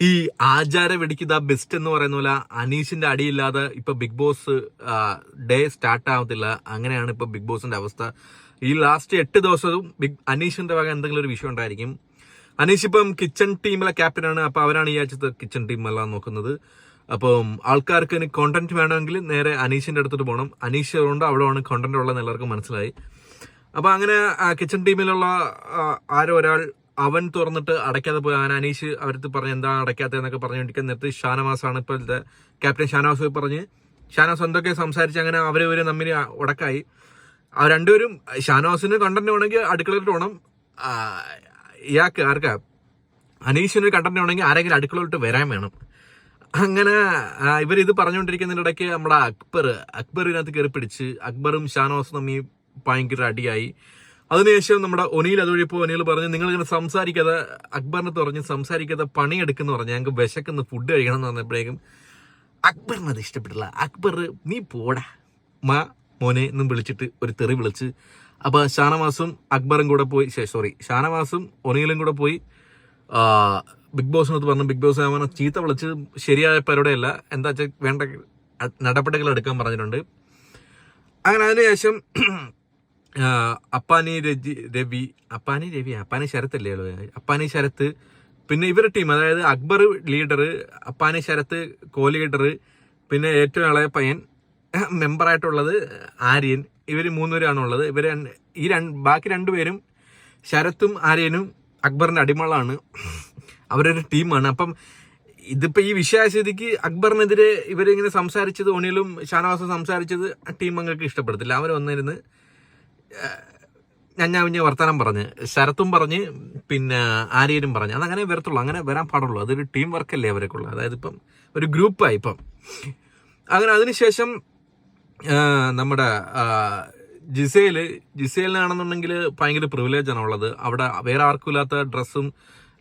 ഈ ആചാര വെടിക്ക് the best എന്ന് പറയുന്ന പോലെ അനീഷിന്റെ അടിയില്ലാതെ ഇപ്പൊ ബിഗ് ബോസ് ഡേ സ്റ്റാർട്ട് ആവത്തില്ല. അങ്ങനെയാണ് ഇപ്പൊ ബിഗ് ബോസിന്റെ അവസ്ഥ. ഈ ലാസ്റ്റ് എട്ട് ദിവസവും ബിഗ് അനീഷിന്റെ വക എന്തെങ്കിലും ഒരു വിഷയം ഉണ്ടായിരിക്കും. അനീഷ് ഇപ്പം കിച്ചൺ ടീമിലെ ക്യാപ്റ്റനാണ് അപ്പൊ അവരാണ് ഈ ആഴ്ചത്തെ കിച്ചൺ എല്ലാം നോക്കുന്നത്. അപ്പം ആൾക്കാർക്ക് ഇനി കോണ്ടന്റ് വേണമെങ്കിൽ നേരെ അനീഷിന്റെ അടുത്തോട്ട് പോകണം അനീഷ് കൊണ്ട് അവിടെയാണ് കോണ്ടന്റ് ഉള്ളതെന്ന് എല്ലാവർക്കും മനസ്സിലായി. അപ്പൊ അങ്ങനെ കിച്ചൺ ടീമിലുള്ള ആരോ ഒരാൾ അവൻ തുറന്നിട്ട് അടയ്ക്കാതെ പോയി. അവൻ അനീഷ് അവരടുത്ത് പറഞ്ഞ് എന്താ അടയ്ക്കാത്തതെന്നൊക്കെ പറഞ്ഞുകൊണ്ടിരിക്കുന്ന നേരത്ത് ഷാനവാസാണ് ഇപ്പോഴത്തെ ക്യാപ്റ്റൻ ഷാനവാസ് പറഞ്ഞ്. ഷാനവാസ് എന്തൊക്കെ സംസാരിച്ച് അങ്ങനെ അവർ ഇവർ തമ്മിൽ ഉടക്കായി. ആ രണ്ടുപേരും ഷാനവാസിന് കണ്ടന്റ് വേണമെങ്കിൽ അടുക്കളയിലോട്ട് വേണം ഇയാൾക്ക് ആർക്കാ? അനീഷിന് കണ്ടന്റ് വേണമെങ്കിൽ ആരെങ്കിലും അടുക്കളയിലോട്ട് വരാൻ വേണം. അങ്ങനെ ഇവർ ഇത് പറഞ്ഞുകൊണ്ടിരിക്കുന്നതിനിടയ്ക്ക് നമ്മുടെ അക്ബർ അക്ബർ ഇതിനകത്ത് കയറി പിടിച്ച് അക്ബറും ഷാനവാസും തമ്മിൽ ഭയങ്കര അടിയായി. അതിനുശേഷം നമ്മുടെ ഒനിയിൽ അതുവഴി ഇപ്പോൾ ഒനിയിൽ പറഞ്ഞു നിങ്ങൾ ഇങ്ങനെ സംസാരിക്കാതെ അക്ബറിനെ പറഞ്ഞ് സംസാരിക്കാതെ പണിയെടുക്കുന്ന പറഞ്ഞു ഞങ്ങൾക്ക് വിശക്കുന്ന ഫുഡ് കഴിക്കണം എന്ന് പറഞ്ഞപ്പോഴേക്കും അക്ബറിന് അത് ഇഷ്ടപ്പെട്ടില്ല. അക്ബർ നീ പോടാ മാ മോനെ എന്നും വിളിച്ചിട്ട് ഒരു തെറി വിളിച്ച് അപ്പൊ ഷാനവാസും അക്ബറും കൂടെ പോയി സോറി ഷാനവാസും ഒനിയിലും കൂടെ പോയി ബിഗ് ബോസിനകത്ത് പറഞ്ഞു ബിഗ് ബോസ് അവനെ ചീത്ത വിളിച്ച് ശരിയായ പരിപാടിയല്ല എന്താ വെച്ചാൽ വേണ്ട നടപടികൾ എടുക്കാൻ പറഞ്ഞിട്ടുണ്ട്. അങ്ങനെ അതിനുശേഷം അപ്പാനി രജി രവി അപ്പാനി രവി അപ്പാനി ശരത്ത് അല്ലേ അപ്പാനി ശരത്ത് പിന്നെ ഇവരുടെ ടീം അതായത് Akbar leader Appani Sarath co leader പിന്നെ ഏറ്റവും ഇളയ പയ്യൻ മെമ്പറായിട്ടുള്ളത് ആര്യൻ. ഇവർ മൂന്നുപേരാണുള്ളത് ഇവർ ഈ രണ്ട് ബാക്കി രണ്ടുപേരും ശരത്തും ആര്യനും അക്ബറിന്റെ അടിമകളാണ്. അവരൊരു ടീമാണ് അപ്പം ഇതിപ്പോൾ ഈ വിഷയസ്ഥിതിക്ക് അക്ബറിനെതിരെ ഇവരിങ്ങനെ സംസാരിച്ചത് ഒണിയിലും ഷാനവാസും സംസാരിച്ചത് ടീം അങ്ങൾക്ക് ഇഷ്ടപ്പെടത്തില്ല. അവർ വന്നിരുന്ന് ഞാൻ വർത്തമാനം പറഞ്ഞ്. ശരത്തും പറഞ്ഞ് പിന്നെ ആര്യനും പറഞ്ഞ്. അതങ്ങനെ വരത്തുള്ളൂ. അങ്ങനെ വരാൻ പാടുള്ളൂ. അതൊരു ടീം വർക്കല്ലേ അവർക്കുള്ളൂ അതായത് ഇപ്പം ഒരു ഗ്രൂപ്പായി ഇപ്പം. അങ്ങനെ അതിനുശേഷം നമ്മുടെ ജിസേൽ ജിസേൽ ജിസേലിനാണെന്നുണ്ടെങ്കിൽ ഭയങ്കര പ്രിവിലേജ് ആണ് ഉള്ളത്. അവിടെ വേറെ ആർക്കും ഇല്ലാത്ത ഡ്രസ്സും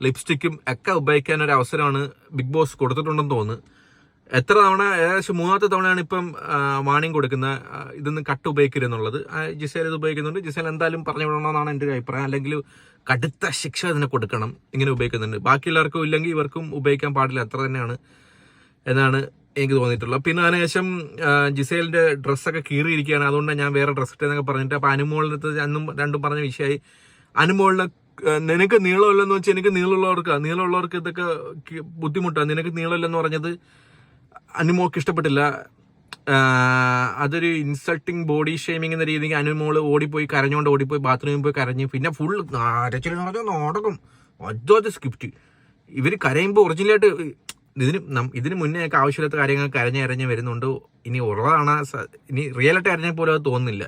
ലിപ്സ്റ്റിക്കും ഒക്കെ ഉപയോഗിക്കാൻ ഒരു അവസരമാണ് ബിഗ് ബോസ് കൊടുത്തിട്ടുണ്ടെന്ന് തോന്നുന്നു. എത്ര തവണ ഏകദേശം മൂന്നാമത്തെ തവണയാണ് ഇപ്പം വാണിംഗ് കൊടുക്കുന്നത് ഇതൊന്നും കട്ട് ഉപയോഗിക്കരുതെന്നുള്ളത് ജിസേൽ ഇത് ഉപയോഗിക്കുന്നുണ്ട്. ജിസേൽ എന്തായാലും പറഞ്ഞു വിടണമെന്നാണ് എന്റെ ഒരു അഭിപ്രായം. അല്ലെങ്കിൽ കടുത്ത ശിക്ഷ ഇതിനെ കൊടുക്കണം. ഇങ്ങനെ ഉപയോഗിക്കുന്നുണ്ട്. ബാക്കിയുള്ളവർക്കും ഇല്ലെങ്കിൽ ഇവർക്കും ഉപയോഗിക്കാൻ പാടില്ല. അത്ര തന്നെയാണ് എന്നാണ് എനിക്ക് തോന്നിയിട്ടുള്ളത്. പിന്നെ അതിനുശേഷം ജിസേലിന്റെ ഡ്രസ്സൊക്കെ കീറിയിരിക്കുകയാണ്. അതുകൊണ്ട് ഞാൻ വേറെ ഡ്രസ്സ് ഇട്ടെന്നൊക്കെ പറഞ്ഞിട്ട് അപ്പോൾ അനുമോളിന്റെ അടുത്ത് അന്നും രണ്ടും പറഞ്ഞ വിഷയമായി. അനുമോളിനെ നിനക്ക് നീളമില്ലെന്ന് വെച്ചാൽ എനിക്ക് നീളമുള്ളവർക്ക് നീളമുള്ളവർക്ക് ഇതൊക്കെ ബുദ്ധിമുട്ടാണ്. നിനക്ക് നീളമില്ലെന്ന് പറഞ്ഞത് അനുമോൾക്ക് ഇഷ്ടപ്പെട്ടില്ല. അതൊരു ഇൻസൾട്ടിങ് ബോഡി ഷേമിംഗ് എന്ന രീതിക്ക് അനുമോൾ ഓടിപ്പോയി കരഞ്ഞുകൊണ്ട് ഓടിപ്പോയി ബാത്റൂമിൽ പോയി കരഞ്ഞ്. പിന്നെ ഫുൾ അരച്ചിൽ നടക്കും അതോത് സ്ക്രിപ്റ്റ് ഇവർ കരയുമ്പോൾ ഒറിജിനലായിട്ട് ഇതിന് ഇതിന് മുന്നേ ഒക്കെ ആവശ്യമില്ലാത്ത കാര്യങ്ങൾ കരഞ്ഞ് കരഞ്ഞ് വരുന്നുണ്ട്. ഇനി ഉള്ളതാണ് ഇനി റിയലായിട്ട് അരഞ്ഞ പോലെ അത് തോന്നുന്നില്ല.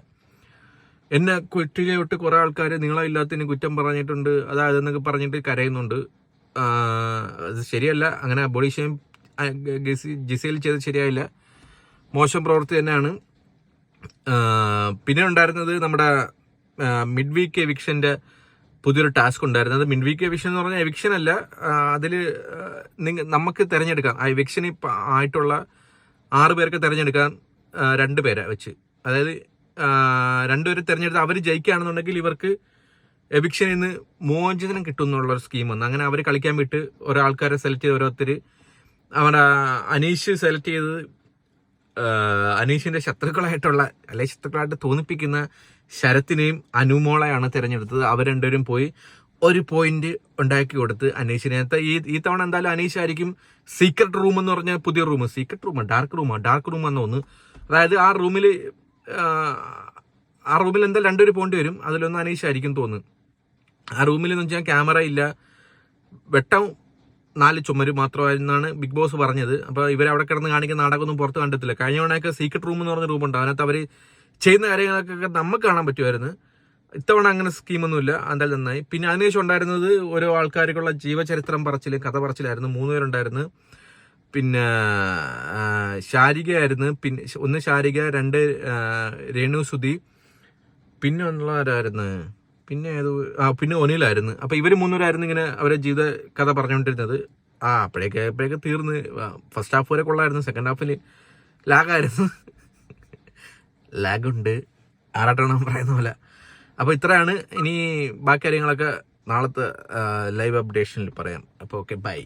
എന്നെ കുറ്റിലെ തൊട്ട് കുറേ ആൾക്കാർ നീളമില്ലാത്തതിന് കുറ്റം പറഞ്ഞിട്ടുണ്ട്. അതായത് എന്നൊക്കെ പറഞ്ഞിട്ട് കരയുന്നുണ്ട്. അത് ശരിയല്ല. അങ്ങനെ ബോഡി ഷെയിം ജിസയിൽ ചെയ്ത് ശരിയായില്ല. മോശം പ്രവൃത്തി തന്നെയാണ്. പിന്നെ ഉണ്ടായിരുന്നത് നമ്മുടെ മിഡ് വീക്ക് എവിക്ഷന്റെ പുതിയൊരു ടാസ്ക് ഉണ്ടായിരുന്നത്. മിഡ് വീക്ക് എവിക്ഷൻ എന്ന് പറഞ്ഞാൽ എവിക്ഷൻ അല്ല. അതിൽ നിങ്ങൾ നമുക്ക് തിരഞ്ഞെടുക്കാം. ആ എവിക്ഷൻ ആയിട്ടുള്ള ആറ് പേർക്ക് തിരഞ്ഞെടുക്കാൻ രണ്ട് പേരെ വെച്ച്. അതായത് രണ്ടുപേരെ തിരഞ്ഞെടുത്ത് അവർ ജയിക്കുകയാണെന്നുണ്ടെങ്കിൽ ഇവർക്ക് എവിക്ഷനിൽ നിന്ന് മോചനം കിട്ടും എന്നുള്ളൊരു സ്കീം വന്നു. അങ്ങനെ അവർ കളിക്കാൻ വിട്ട് ഒരാൾക്കാരെ സെലക്ട് ചെയ്ത് ഓരോരുത്തർ അവരുടെ അനീഷ് സെലക്ട് ചെയ്ത് അനീഷിന്റെ ശത്രുക്കളായിട്ടുള്ള അല്ലെ ശത്രുക്കളായിട്ട് തോന്നിപ്പിക്കുന്ന ശരത്തിനെയും അനുമോളെയാണ് തിരഞ്ഞെടുത്തത്. അവർ രണ്ടുപേരും പോയി ഒരു പോയിന്റ് ഉണ്ടാക്കി കൊടുത്ത് അനീഷിനെ. ഈ ഈ തവണ എന്തായാലും അനീഷ് ആയിരിക്കും സീക്രട്ട് റൂം എന്ന് പറഞ്ഞ പുതിയ റൂം സീക്രട്ട് റൂമാ ഡാർക്ക് റൂമോ ഡാർക്ക് റൂം എന്ന് തോന്നുന്നു. അതായത് ആ റൂമിൽ ആ റൂമിൽ എന്തായാലും രണ്ടുപേര് പോകേണ്ടി വരും. അതിലൊന്ന് അനീഷ് ആയിരിക്കും തോന്നുന്നു. ആ റൂമിൽ എന്ന് വെച്ചാൽ ക്യാമറ ഇല്ല. വെട്ടം നാല് ചുമര് മാത്രമായിരുന്നാണ് ബിഗ് ബോസ് പറഞ്ഞത്. അപ്പോൾ ഇവരവിടെ കിടന്ന് കാണിക്കുന്ന നാടകമൊന്നും പുറത്ത് കണ്ടെത്തില്ല കഴിഞ്ഞ തവണയൊക്കെ സീക്രട്ട് റൂം എന്ന് പറഞ്ഞ റൂമുണ്ട് അതിനകത്ത് അവർ ചെയ്യുന്ന കാര്യങ്ങളൊക്കെ നമുക്ക് കാണാൻ പറ്റുമായിരുന്നു. ഇത്തവണ അങ്ങനെ സ്കീമൊന്നുമില്ല എന്തായാലും നന്നായി. പിന്നെ അതിനുശേഷം ഉണ്ടായിരുന്നത് ഓരോ ആൾക്കാർക്കുള്ള ജീവചരിത്രം പറച്ചിലും കഥ പറച്ചിലായിരുന്നു. മൂന്ന് പേരുണ്ടായിരുന്നു. പിന്നെ ശാരികയായിരുന്നു. പിന്നെ ഒന്ന് ശാരിക രണ്ട് രേണു സുധി. പിന്നെ ഉള്ളവരായിരുന്നു പിന്നെ ഏതോ ആ പിന്നെ ഒനിലായിരുന്നു അപ്പൊ ഇവർ മൂന്നുപേരായിരുന്നു ഇങ്ങനെ അവരെ ജീവിത കഥ പറഞ്ഞുകൊണ്ടിരുന്നത്. ആ അപ്പോഴേക്ക് അപ്പോഴേക്ക് തീർന്ന്. ഫസ്റ്റ് ഹാഫ് വരെ കൊള്ളായിരുന്നു. സെക്കൻഡ് ഹാഫിൽ ലാഗായിരുന്നു. ലാഗുണ്ട്. ആറാട്ടണം പറയുന്ന പോലെ. അപ്പോൾ ഇത്രയാണ്. ഇനി ബാക്കി കാര്യങ്ങളൊക്കെ നാളത്തെ ലൈവ് അപ്ഡേഷനിൽ പറയാം. അപ്പോൾ ഓക്കെ ബൈ